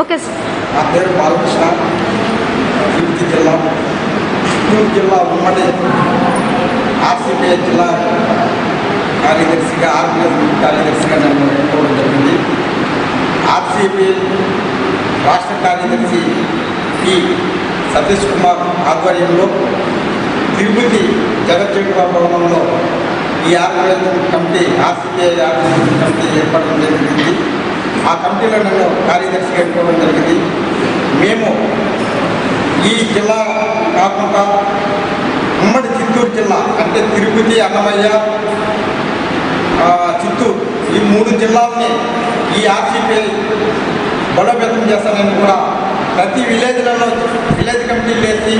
Okay sir. నా పేరు బాలకృష్ణ. తిరుపతి జిల్లా చిత్తూరు జిల్లా ఉమ్మడి ఆర్సీపీఐ జిల్లా కార్యదర్శిగా ఆర్పిఎస్ కార్యదర్శిగా నన్ను ఎన్నుకోవడం జరిగింది. ఆర్సీపీ రాష్ట్ర కార్యదర్శి పి. సతీష్ కుమార్ ఆధ్వర్యంలో తిరుపతి జగజ్జగరావు భవనంలో ఈ organisation committee RCPI organisation committee ఏర్పడడం జరిగింది. ఆ కమిటీలో నన్ను కార్యదర్శిగా ఎన్నుకోవడం జరిగింది. మేము ఈ జిల్లా కాకుండా ఉమ్మడి చిత్తూరు జిల్లా అంటే తిరుపతి అన్నమయ్య చిత్తూరు ఈ మూడు జిల్లాల్ని ఈ ఆర్సీపీఐ బలోపేతం చేస్తానని కూడా ప్రతి విలేజ్లలో విలేజ్ కమిటీలు వేసి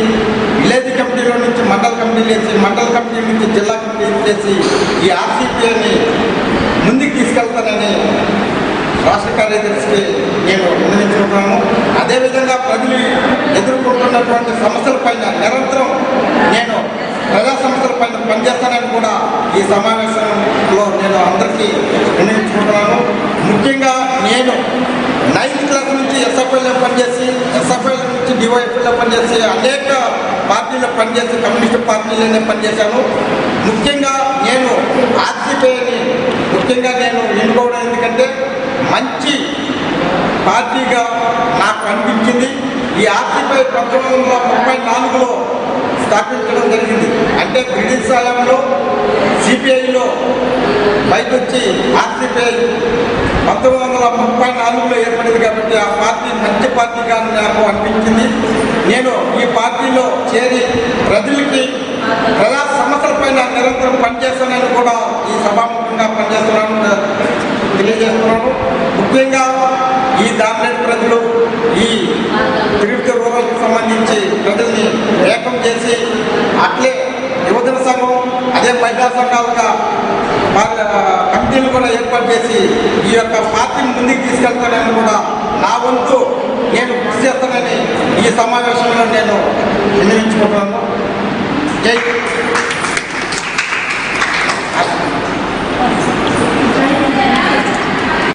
విలేజ్ కమిటీలో నుంచి మండల కమిటీలు వేసి మండల కమిటీ నుంచి జిల్లా కమిటీలు వేసి ఈ ఆర్సీపీఐని ముందుకు తీసుకెళ్తానని రాష్ట్ర కార్యదర్శికి నేను విన్నవించుకుంటున్నాను అదేవిధంగా ప్రజలు ఎదుర్కొంటున్నటువంటి సమస్యలపైన నిరంతరం నేను ప్రజా సమస్యలపైన పనిచేస్తానని కూడా ఈ సమావేశంలో నేను అందరికీ విన్నవించుకుంటున్నాను ముఖ్యంగా నేను నైన్త్ క్లాస్ నుంచి ఎస్ఎఫ్ఐలో పనిచేసి ఎస్ఎఫ్ఐ నుంచి డివైఎఫ్ఐలో పనిచేసి అనేక పార్టీలో పనిచేసి కమ్యూనిస్ట్ పార్టీలోనే పనిచేశాను. ముఖ్యంగా నేను ఆర్సీపీని ముఖ్యంగా నేను ఎన్నుకోవడం ఎందుకంటే మంచి పార్టీగా నాకు అనిపించింది. ఈ ఆర్సీపై పంతొమ్మిది వందల ముప్పై నాలుగులో స్థాపించడం జరిగింది. అంటే బ్రిటిష్ సాయంలో సిపిఐలో బయట వచ్చి ఆర్సీపీఐ పంతొమ్మిది వందల ముప్పై నాలుగులో ఏర్పడింది కాబట్టి ఆ పార్టీ మంచి పార్టీగా నాకు అనిపించింది. నేను ఈ పార్టీలో చేరి ప్రజలకి ప్రజా సమస్యలపైన నిరంతరం పనిచేస్తానని కూడా ఈ సభాముఖంగా పనిచేస్తున్నాను తెలియజేస్తున్నాను. ముఖ్యంగా ఈ దామినేని ప్రజలు ఈ తిరుపతి రూరల్కి సంబంధించి ప్రజల్ని ఏకం చేసి అట్లే యువజన సంఘం అదే మహిళా సంఘాలుగా కమిటీలు కూడా ఏర్పాటు చేసి ఈ యొక్క పార్టీని ముందుకు తీసుకెళ్తానని కూడా నా వంతు నేను కృషి చేస్తానని ఈ సమావేశంలో నేను వినియోగించుకుంటున్నాను జై